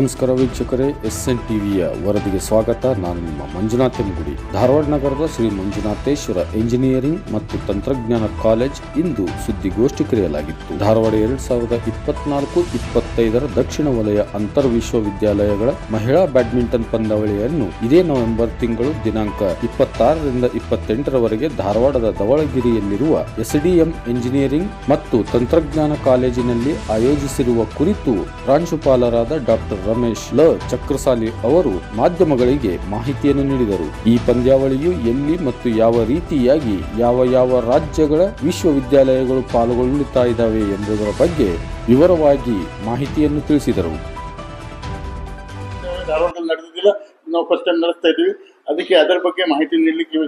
ನಮಸ್ಕಾರ ವೀಕ್ಷಕರೇ S N ಟಿವಿಯ ವರದಿಗೆ ಸ್ವಾಗತ. ನಾನು ನಿಮ್ಮ ಮಂಜುನಾಥ್ ಎಂಗುಡಿ ಧಾರವಾಡ ನಗರದ ಶ್ರೀ ಮಂಜುನಾಥೇಶ್ವರ ಎಂಜಿನಿಯರಿಂಗ್ ಮತ್ತು ತಂತ್ರಜ್ಞಾನ ಕಾಲೇಜ್ ಇಂದು ಸುದ್ದಿಗೋಷ್ಠಿ ಕರೆಯಲಾಗಿತ್ತು. ಧಾರವಾಡ ಎರಡ್ ಸಾವಿರದ ಇಪ್ಪತ್ನಾಲ್ಕು ಇಪ್ಪತ್ತೈದರ ದಕ್ಷಿಣ ವಲಯ ಅಂತರ್ ವಿಶ್ವವಿದ್ಯಾಲಯಗಳ ಮಹಿಳಾ ಬ್ಯಾಡ್ಮಿಂಟನ್ ಪಂದ್ಯಾವಳಿಯನ್ನು ಇದೇ ನವೆಂಬರ್ ತಿಂಗಳು ದಿನಾಂಕ ಇಪ್ಪತ್ತಾರರಿಂದ ಇಪ್ಪತ್ತೆಂಟರವರೆಗೆ ಧಾರವಾಡದ ಧವಳಗಿರಿಯಲ್ಲಿರುವ ಎಸ್ಡಿಎಂ ಎಂಜಿನಿಯರಿಂಗ್ ಮತ್ತು ತಂತ್ರಜ್ಞಾನ ಕಾಲೇಜಿನಲ್ಲಿ ಆಯೋಜಿಸಿರುವ ಕುರಿತು ಪ್ರಾಂಶುಪಾಲರಾದ ಡಾಕ್ಟರ್ ರಮೇಶ್ ಲ. ಚಕ್ರಸಾಲಿ ಅವರು ಮಾಧ್ಯಮಗಳಿಗೆ ಮಾಹಿತಿಯನ್ನು ನೀಡಿದರು. ಈ ಪಂದ್ಯಾವಳಿಯು ಎಲ್ಲಿ ಮತ್ತು ಯಾವ ರೀತಿಯಾಗಿ ಯಾವ ಯಾವ ರಾಜ್ಯಗಳ ವಿಶ್ವವಿದ್ಯಾಲಯಗಳು ಪಾಲ್ಗೊಳ್ಳುತ್ತಾ ಇದ್ದಾವೆ ಎಂಬುದರ ಬಗ್ಗೆ ವಿವರವಾಗಿ ಮಾಹಿತಿಯನ್ನು ತಿಳಿಸಿದರು. ನಾವು ಇದ್ದೀವಿ. ಅದಕ್ಕೆ ಅದರ ಬಗ್ಗೆ ಮಾಹಿತಿ ನೀಡಲಿಕ್ಕೆ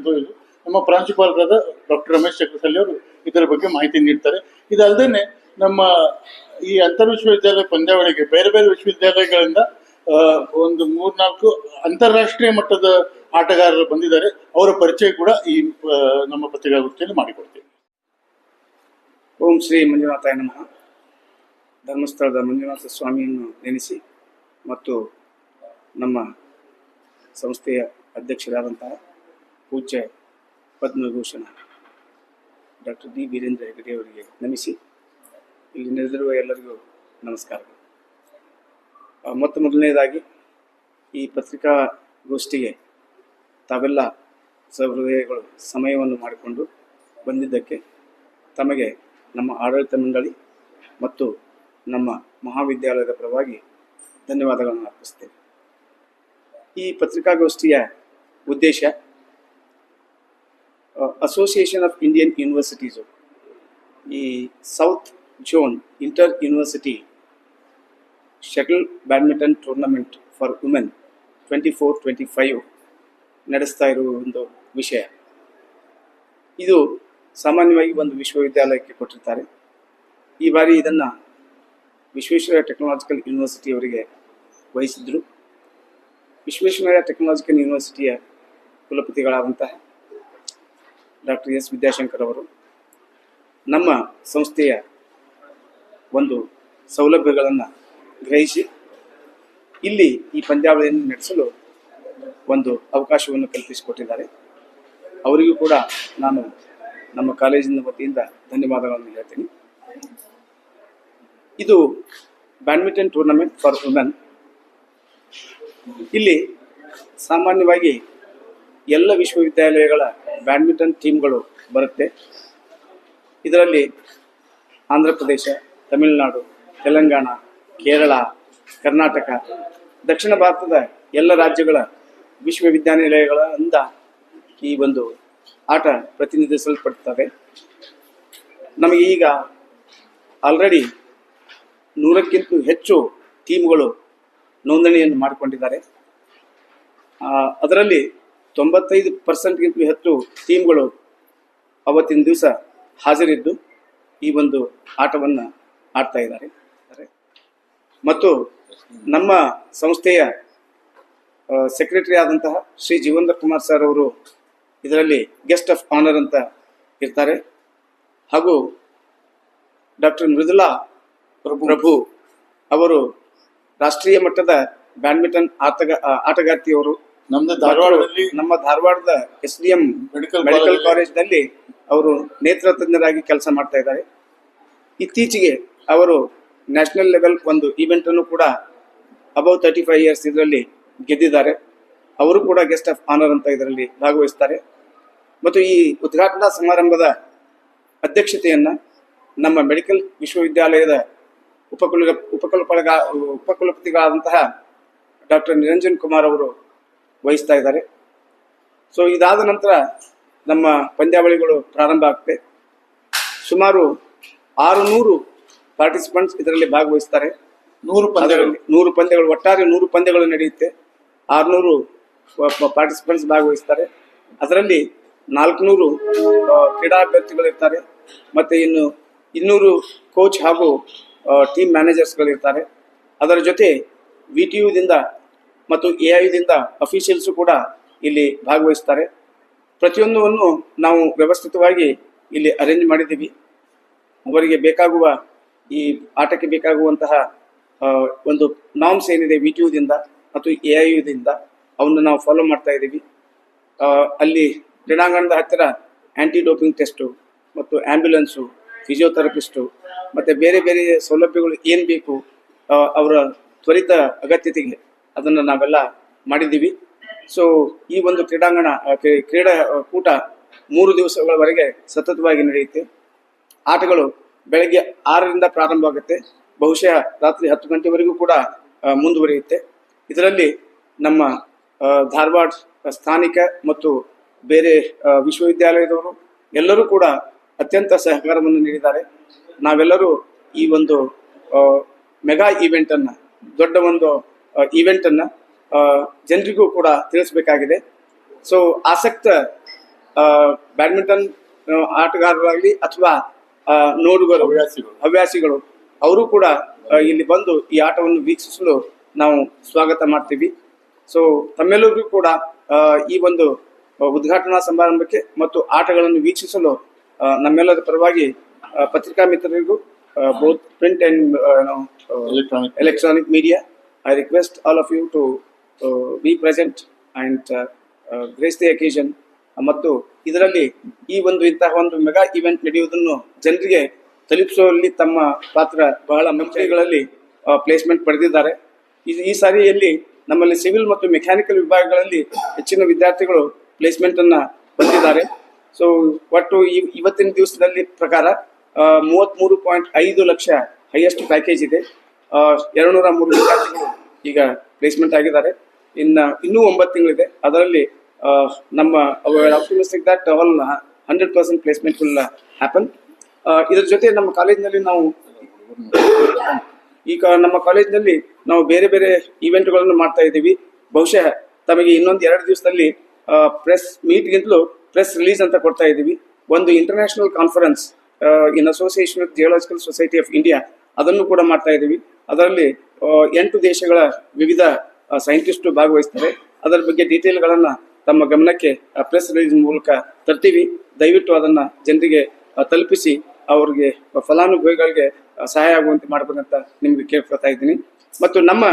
ನಮ್ಮ ಪ್ರಾಂಶುಪಾಲರಾದ ಡಾಕ್ಟರ್ ರಮೇಶ್ ಚಕ್ರಸಲ್ಲಿ ಅವರು ಇದರ ಬಗ್ಗೆ ಮಾಹಿತಿ ನೀಡ್ತಾರೆ. ಇದಲ್ಲದೆ ನಮ್ಮ ಈ ಅಂತರ್ ವಿಶ್ವವಿದ್ಯಾಲಯ ಪಂದ್ಯಾವಳಿಗೆ ಬೇರೆ ಬೇರೆ ವಿಶ್ವವಿದ್ಯಾಲಯಗಳಿಂದ ಒಂದು ಮೂರ್ನಾಲ್ಕು ಅಂತಾರಾಷ್ಟ್ರೀಯ ಮಟ್ಟದ ಆಟಗಾರರು ಬಂದಿದ್ದಾರೆ. ಅವರ ಪರಿಚಯ ಕೂಡ ಈ ನಮ್ಮ ಪತ್ರಿಕಾಗೋಷ್ಠಿಯಲ್ಲಿ ಮಾಡಿಕೊಡ್ತೀವಿ. ಓಂ ಶ್ರೀ ಮಂಜುನಾಥಾಯ ನಮಃ. ಧರ್ಮಸ್ಥಳದ ಮಂಜುನಾಥ ಸ್ವಾಮಿಯನ್ನು ನೆನೆಸಿ ಮತ್ತು ನಮ್ಮ ಸಂಸ್ಥೆಯ ಅಧ್ಯಕ್ಷರಾದಂತಹ ಪೂಜ್ಯ ಪದ್ಮಭೂಷಣ ಡಾಕ್ಟರ್ ಡಿ. ವೀರೇಂದ್ರ ಹೆಗಡೆಯವರಿಗೆ ನಮಿಸಿ ಇಲ್ಲಿ ನೆರೆದಿರುವ ಎಲ್ಲರಿಗೂ ನಮಸ್ಕಾರ. ಮೊತ್ತ ಮೊದಲನೇದಾಗಿ ಈ ಪತ್ರಿಕಾಗೋಷ್ಠಿಗೆ ತಾವೆಲ್ಲ ಸಹೃದಯಗಳು ಸಮಯವನ್ನು ಮಾಡಿಕೊಂಡು ಬಂದಿದ್ದಕ್ಕೆ ತಮಗೆ ನಮ್ಮ ಆಡಳಿತ ಮಂಡಳಿ ಮತ್ತು ನಮ್ಮ ಮಹಾವಿದ್ಯಾಲಯದ ಪರವಾಗಿ ಧನ್ಯವಾದಗಳನ್ನು ಅರ್ಪಿಸ್ತೇನೆ ಈ ಪತ್ರಿಕಾಗೋಷ್ಠಿಯ ಉದ್ದೇಶ ಅಸೋಸಿಯೇಷನ್ ಆಫ್ ಇಂಡಿಯನ್ ಯೂನಿವರ್ಸಿಟೀಸು ಈ south zone inter university shuttle badminton tournament for women twenty four, twenty five ನಡೆಸ್ತಾ ಇರುವ ಒಂದು ವಿಷಯ. ಇದು ಸಾಮಾನ್ಯವಾಗಿ ಒಂದು ವಿಶ್ವವಿದ್ಯಾಲಯಕ್ಕೆ ಕೊಟ್ಟಿರ್ತಾರೆ. ಈ ಬಾರಿ ಇದನ್ನು ವಿಶ್ವೇಶ್ವರ ಟೆಕ್ನಾಲಜಿಕಲ್ ಯೂನಿವರ್ಸಿಟಿಯವರಿಗೆ ವಹಿಸಿದ್ರು. ವಿಶ್ವೇಶ್ವರಯ್ಯ ಟೆಕ್ನಾಲಜಿಕಲ್ ಯೂನಿವರ್ಸಿಟಿಯ ಕುಲಪತಿಗಳಾದಂತಹ ಡಾಕ್ಟರ್ ಎಸ್ ವಿದ್ಯಾಶಂಕರ್ ಅವರು ನಮ್ಮ ಸಂಸ್ಥೆಯ ಒಂದು ಸೌಲಭ್ಯಗಳನ್ನು ಗ್ರಹಿಸಿ ಇಲ್ಲಿ ಈ ಪಂದ್ಯಾವಳಿಯನ್ನು ನಡೆಸಲು ಒಂದು ಅವಕಾಶವನ್ನು ಕಲ್ಪಿಸಿಕೊಟ್ಟಿದ್ದಾರೆ. ಅವರಿಗೂ ಕೂಡ ನಾನು ನಮ್ಮ ಕಾಲೇಜಿನ ವತಿಯಿಂದ ಧನ್ಯವಾದಗಳನ್ನು ಹೇಳ್ತೀನಿ. ಇದು ಬ್ಯಾಡ್ಮಿಂಟನ್ ಟೂರ್ನಮೆಂಟ್ ಫಾರ್ ವುಮೆನ್. ಇಲ್ಲಿ ಸಾಮಾನ್ಯವಾಗಿ ಎಲ್ಲ ವಿಶ್ವವಿದ್ಯಾಲಯಗಳ ಬ್ಯಾಡ್ಮಿಂಟನ್ ಟೀಮ್ಗಳು ಬರುತ್ತೆ. ಇದರಲ್ಲಿ ಆಂಧ್ರ ಪ್ರದೇಶ ತಮಿಳುನಾಡು, ತೆಲಂಗಾಣ, ಕೇರಳ, ಕರ್ನಾಟಕ, ದಕ್ಷಿಣ ಭಾರತದ ಎಲ್ಲ ರಾಜ್ಯಗಳ ವಿಶ್ವವಿದ್ಯಾನಿಲಯಗಳಿಂದ ಈ ಒಂದು ಆಟ ಪ್ರತಿನಿಧಿಸಲ್ಪಡ್ತವೆ. ನಮಗೆ ಈಗ ಆಲ್ರೆಡಿ ನೂರಕ್ಕಿಂತ ಹೆಚ್ಚು ಟೀಮ್ಗಳು ನೋಂದಣಿಯನ್ನು ಮಾಡಿಕೊಂಡಿದ್ದಾರೆ. ಅದರಲ್ಲಿ ತೊಂಬತ್ತೈದು ಪರ್ಸೆಂಟ್ಗಿಂತ ಹೆಚ್ಚು ಟೀಮ್ಗಳು ಅವತ್ತಿನ ದಿವಸ ಹಾಜರಿದ್ದು ಈ ಒಂದು ಆಟವನ್ನು ಆಡ್ತಾ ಇದ್ದಾರೆ. ಮತ್ತು ನಮ್ಮ ಸಂಸ್ಥೆಯ ಸೆಕ್ರೆಟರಿ ಆದಂತಹ ಶ್ರೀ ಜೀವೇಂದ್ರ ಕುಮಾರ್ ಸರ್ ಅವರು ಇದರಲ್ಲಿ ಗೆಸ್ಟ್ ಆಫ್ ಆನರ್ ಅಂತ ಇರ್ತಾರೆ. ಹಾಗೂ ಡಾಕ್ಟರ್ ಮೃದುಲಾ ಪ್ರಭು ಅವರು ರಾಷ್ಟ್ರೀಯ ಮಟ್ಟದ ಬ್ಯಾಡ್ಮಿಂಟನ್ ಆಟಗ ಆಟಗಾರ್ತಿಯವರು. ನಮ್ಮ ಧಾರವಾಡದಲ್ಲಿ ನಮ್ಮ ಧಾರವಾಡದ S D M medical medical college ಕಾಲೇಜ್ನಲ್ಲಿ ಅವರು ನೇತ್ರ ತಜ್ಞರಾಗಿ ಕೆಲಸ ಮಾಡ್ತಾ ಇದ್ದಾರೆ. ಇತ್ತೀಚೆಗೆ ಅವರು ನ್ಯಾಷನಲ್ ಲೆವೆಲ್ ಒಂದು ಈವೆಂಟ್ ಅನ್ನು ಕೂಡ ಅಬೌವ್ ತರ್ಟಿ ಫೈವ್ ಇಯರ್ಸ್ ಇದರಲ್ಲಿ ಗೆದ್ದಿದ್ದಾರೆ. ಅವರು ಕೂಡ ಗೆಸ್ಟ್ ಆಫ್ ಆನರ್ ಅಂತ ಇದರಲ್ಲಿ ಭಾಗವಹಿಸ್ತಾರೆ. ಮತ್ತು ಈ ಉದ್ಘಾಟನಾ ಸಮಾರಂಭದ ಅಧ್ಯಕ್ಷತೆಯನ್ನ ನಮ್ಮ ಮೆಡಿಕಲ್ ವಿಶ್ವವಿದ್ಯಾಲಯದ ಉಪಕುಲ, ಉಪಕುಲಪಳಗ, ಉಪಕುಲಪತಿಗಳಾದಂತಹ ಡಾಕ್ಟರ್ ನಿರಂಜನ್ ಕುಮಾರ್ ಅವರು ವಹಿಸ್ತಾ ಇದ್ದಾರೆ. ಸೊ ಇದಾದ ನಂತರ ನಮ್ಮ ಪಂದ್ಯಾವಳಿಗಳು ಪ್ರಾರಂಭ ಆಗುತ್ತೆ ಸುಮಾರು ಆರುನೂರು ಪಾರ್ಟಿಸಿಪೆಂಟ್ಸ್ ಇದರಲ್ಲಿ ಭಾಗವಹಿಸ್ತಾರೆ. ನೂರು ಪಂದ್ಯಗಳು. ನೂರು ಪಂದ್ಯಗಳು ಒಟ್ಟಾರೆ ನೂರು ಪಂದ್ಯಗಳು ನಡೆಯುತ್ತೆ. ಆರುನೂರು ಪಾರ್ಟಿಸಿಪೆಂಟ್ಸ್ ಭಾಗವಹಿಸ್ತಾರೆ. ಅದರಲ್ಲಿ ನಾಲ್ಕುನೂರು ಕ್ರೀಡಾ ಇರ್ತಾರೆ ಮತ್ತು ಇನ್ನು ಇನ್ನೂರು ಕೋಚ್ ಹಾಗೂ ಟೀಮ್ ಮ್ಯಾನೇಜರ್ಸ್ಗಳಿರ್ತಾರೆ ಅದರ ಜೊತೆ ವಿ ಟಿ ಯುದಿಂದ ಮತ್ತು ಎ ಐದಿಂದ ಅಫಿಷಿಯಲ್ಸು ಕೂಡ ಇಲ್ಲಿ ಭಾಗವಹಿಸ್ತಾರೆ. ಪ್ರತಿಯೊಂದನ್ನು ನಾವು ವ್ಯವಸ್ಥಿತವಾಗಿ ಇಲ್ಲಿ ಅರೇಂಜ್ ಮಾಡಿದ್ದೀವಿ. ಅವರಿಗೆ ಬೇಕಾಗುವ ಈ ಆಟಕ್ಕೆ ಬೇಕಾಗುವಂತಹ ಒಂದು ನಾಮ್ಸ್ ಏನಿದೆ ವಿ ಟಿ ಯುದಿಂದ ಮತ್ತು ಎ ಐ ಯುದಿಂದ ಅವನ್ನ ನಾವು ಫಾಲೋ ಮಾಡ್ತಾ ಇದ್ದೀವಿ. ಅಲ್ಲಿ ಕ್ರೀಡಾಂಗಣದ ಹತ್ತಿರ ಆ್ಯಂಟಿ ಡೋಪಿಂಗ್ ಟೆಸ್ಟು ಮತ್ತು ಆಂಬ್ಯುಲೆನ್ಸು ಫಿಸಿಯೋಥೆರಪಿಸ್ಟು ಮತ್ತು ಬೇರೆ ಬೇರೆ ಸೌಲಭ್ಯಗಳು ಏನು ಬೇಕು ಅವರ ತ್ವರಿತ ಅಗತ್ಯತೆಗೆ ಅದನ್ನು ನಾವೆಲ್ಲ ಮಾಡಿದ್ದೀವಿ. ಸೊ ಈ ಒಂದು ಕ್ರೀಡಾಂಗಣ ಕ್ರೀಡಾ ಕೂಟ ಮೂರು ದಿವಸಗಳವರೆಗೆ ಸತತವಾಗಿ ನಡೆಯುತ್ತೆ. ಆಟಗಳು ಬೆಳಗ್ಗೆ ಆರರಿಂದ ಪ್ರಾರಂಭ ಆಗುತ್ತೆ ಬಹುಶಃ ರಾತ್ರಿ ಹತ್ತು ಗಂಟೆವರೆಗೂ ಕೂಡ ಮುಂದುವರಿಯುತ್ತೆ. ಇದರಲ್ಲಿ ನಮ್ಮ ಧಾರವಾಡ ಸ್ಥಾನಿಕ ಮತ್ತು ಬೇರೆ ವಿಶ್ವವಿದ್ಯಾಲಯದವರು ಎಲ್ಲರೂ ಕೂಡ ಅತ್ಯಂತ ಸಹಕಾರವನ್ನು ನೀಡಿದ್ದಾರೆ. ನಾವೆಲ್ಲರೂ ಈ ಒಂದು ಮೆಗಾ ಈವೆಂಟ್ ಅನ್ನ ದೊಡ್ಡ ಒಂದು ಈವೆಂಟ್ ಅನ್ನ ಜನರಿಗೂ ಕೂಡ ತಿಳಿಸಬೇಕಾಗಿದೆ. ಸೊ, ಆಸಕ್ತ ಬ್ಯಾಡ್ಮಿಂಟನ್ ಆಟಗಾರರಾಗಲಿ ಅಥವಾ ನೋಡುಗರು ಹವ್ಯಾಸಿಗಳು. ಹವ್ಯಾಸಿಗಳು ಅವರು ಕೂಡ ಇಲ್ಲಿ ಬಂದು ಈ ಆಟವನ್ನು ವೀಕ್ಷಿಸಲು ನಾವು ಸ್ವಾಗತ ಮಾಡ್ತೀವಿ ಸೊ ತಮ್ಮೆಲ್ಲರಿಗೂ ಕೂಡ ಈ ಒಂದು ಉದ್ಘಾಟನಾ ಸಮಾರಂಭಕ್ಕೆ ಮತ್ತು ಆಟಗಳನ್ನು ವೀಕ್ಷಿಸಲು ನಮ್ಮೆಲ್ಲರ ಪರವಾಗಿ ಪತ್ರಿಕಾ ಮಿತ್ರರಿಗೂ both print and electronic electronic media I request all of you to be present and grace the occasion. ಮತ್ತು ಇದರಲ್ಲಿ ಈ ಒಂದು ಇಂತಹ ಒಂದು ಮೆಗಾ ಇವೆಂಟ್ ನಡೆಯುವುದನ್ನು ಜನರಿಗೆ ತಲುಪಿಸುವಲ್ಲಿ ತಮ್ಮ ಪಾತ್ರ ಬಹಳ ಕಂಪನಿಗಳಲ್ಲಿ ಪ್ಲೇಸ್ಮೆಂಟ್ ಪಡೆದಿದ್ದಾರೆ. ಈ ಈ ಸಾರಿಯಲ್ಲಿ ನಮ್ಮಲ್ಲಿ ಸಿವಿಲ್ ಮತ್ತು ಮೆಕ್ಯಾನಿಕಲ್ ವಿಭಾಗಗಳಲ್ಲಿ ಹೆಚ್ಚಿನ ವಿದ್ಯಾರ್ಥಿಗಳು ಪ್ಲೇಸ್ಮೆಂಟ್ ಅನ್ನ ಹೊಂದಿದ್ದಾರೆ ಸೊ ಒಟ್ಟು ಇವ್- ಇವತ್ತಿನ ದಿವಸದಲ್ಲಿ ಪ್ರಕಾರ ಮೂವತ್ಮೂರು ಪಾಯಿಂಟ್ ಐದು ಲಕ್ಷ ಹೈಯೆಸ್ಟ್ ಪ್ಯಾಕೇಜ್ ಇದೆ. ಎರಡು ನೂರ ಮೂರು ವಿದ್ಯಾರ್ಥಿಗಳು ಈಗ ಪ್ಲೇಸ್ಮೆಂಟ್ ಆಗಿದ್ದಾರೆ. ಇನ್ನ, ಇನ್ನೂ ಒಂಬತ್ತು ತಿಂಗಳಿದೆ. ಅದರಲ್ಲಿ ನಮ್ಮ optimistic that all hundred percent placement will happen ಇದ್ರ ಜೊತೆ ನಮ್ಮ ಕಾಲೇಜಿನಲ್ಲಿ ನಾವು, ಈಗ ನಮ್ಮ ಕಾಲೇಜಿನಲ್ಲಿ ನಾವು ಬೇರೆ ಬೇರೆ ಇವೆಂಟ್ಗಳನ್ನು ಮಾಡ್ತಾ ಇದ್ದೀವಿ. ಬಹುಶಃ ತಮಗೆ ಇನ್ನೊಂದು ಎರಡು ದಿವಸದಲ್ಲಿ ಪ್ರೆಸ್ ಮೀಟ್ಗಿಂತಲೂ ಪ್ರೆಸ್ ರಿಲೀಸ್ ಅಂತ ಕೊಡ್ತಾ ಇದ್ದೀವಿ. ಒಂದು international conference in association with geological society of India ಅದನ್ನು ಕೂಡ ಮಾಡ್ತಾ ಇದ್ದೀವಿ. ಅದರಲ್ಲಿ ಎಂಟು ದೇಶಗಳ ವಿವಿಧ ಸೈಂಟಿಸ್ಟು ಭಾಗವಹಿಸ್ತಾರೆ. ಅದರ ಬಗ್ಗೆ ಡೀಟೇಲ್ಗಳನ್ನ ತಮ್ಮ ಗಮನಕ್ಕೆ ಪ್ರೆಸ್ ರಿಲೀಸ್ ಮೂಲಕ ತರ್ತೀವಿ. ದಯವಿಟ್ಟು ಅದನ್ನ ಜನರಿಗೆ ತಲುಪಿಸಿ ಅವ್ರಿಗೆ ಫಲಾನುಭವಿಗಳಿಗೆ ಸಹಾಯ ಆಗುವಂತೆ ಮಾಡಬೇಕಂತ ನಿಮ್ಗೆ ಕೇಳ್ಕೊಳ್ತಾ ಇದ್ದೀನಿ. ಮತ್ತು ನಮ್ಮ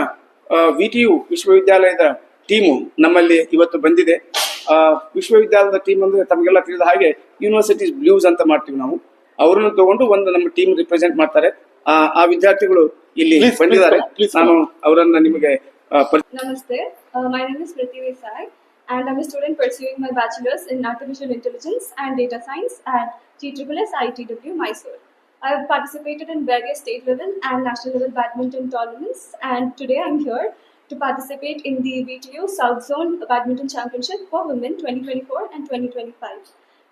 ವಿ ಟಿ ಯು ವಿಶ್ವವಿದ್ಯಾಲಯದ ಟೀಮು ನಮ್ಮಲ್ಲಿ ಇವತ್ತು ಬಂದಿದೆ. ಆ, ವಿಶ್ವವಿದ್ಯಾಲಯದ ಟೀಮ್ ಅಂದ್ರೆ ತಮಗೆಲ್ಲ ತಿಳಿದ ಹಾಗೆ ಯೂನಿವರ್ಸಿಟೀಸ್ ಬ್ಲೂಸ್ ಅಂತ ಮಾಡ್ತೀವಿ ನಾವು. ಅವರನ್ನು ತಗೊಂಡು ಒಂದು ನಮ್ಮ ಟೀಮ್ ರಿಪ್ರೆಸೆಂಟ್ ಮಾಡ್ತಾರೆ. ಆ ವಿದ್ಯಾರ್ಥಿಗಳು ಇಲ್ಲಿ ಬಂದಿದ್ದಾರೆ. ನಾನು ಅವರನ್ನ ನಿಮಗೆ ನಮಸ್ತೆ. My name is my Sai and I'm a student pursuing my bachelor's in artificial intelligence and data science at GSSS ITW Mysore. I have participated in various state level and national level badminton tournaments, and today I'm here to participate in the VTU South Zone Badminton Championship for Women 2024 and 2025.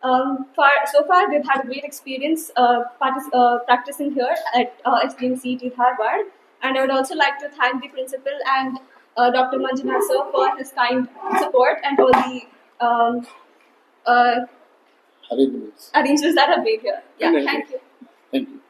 Um, far, so far, we've had a great experience uh, partic- uh, practicing here at uh, SDMCT Harvard. And I would also like to thank the principal and uh, Dr. Manjunath sir for his kind support and all the um, uh, Arrangements. arrangements that have made here. Yeah, Thank thank you. Thank you.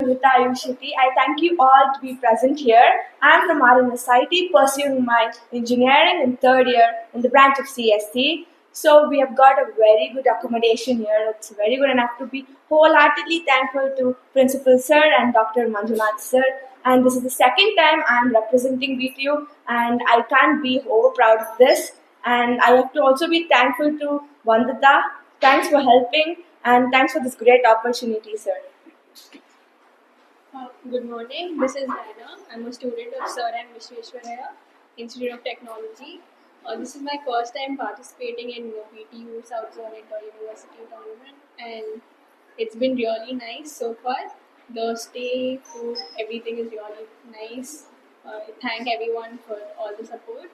I thank you all to be present here. I'm from RNSIT pursuing my engineering in third year in the branch of CSC. So we have got a very good accommodation here. It's very good and I have to be wholeheartedly thankful to Principal Sir and Dr. Manjunath Sir. And this is the second time I'm representing VTU and I can't be over proud of this. And I have to also be thankful to Vandita. Thanks for helping and thanks for this great opportunity, sir. Uh, Good morning, this is Naina. I'm a student of Sir M. Vishweswaraya Institute of Technology. Uh, this is my first time participating in the PTU South Zone University tournament, and it's been really nice so far. The stay, food, everything is really nice. Uh, thank everyone for all the support,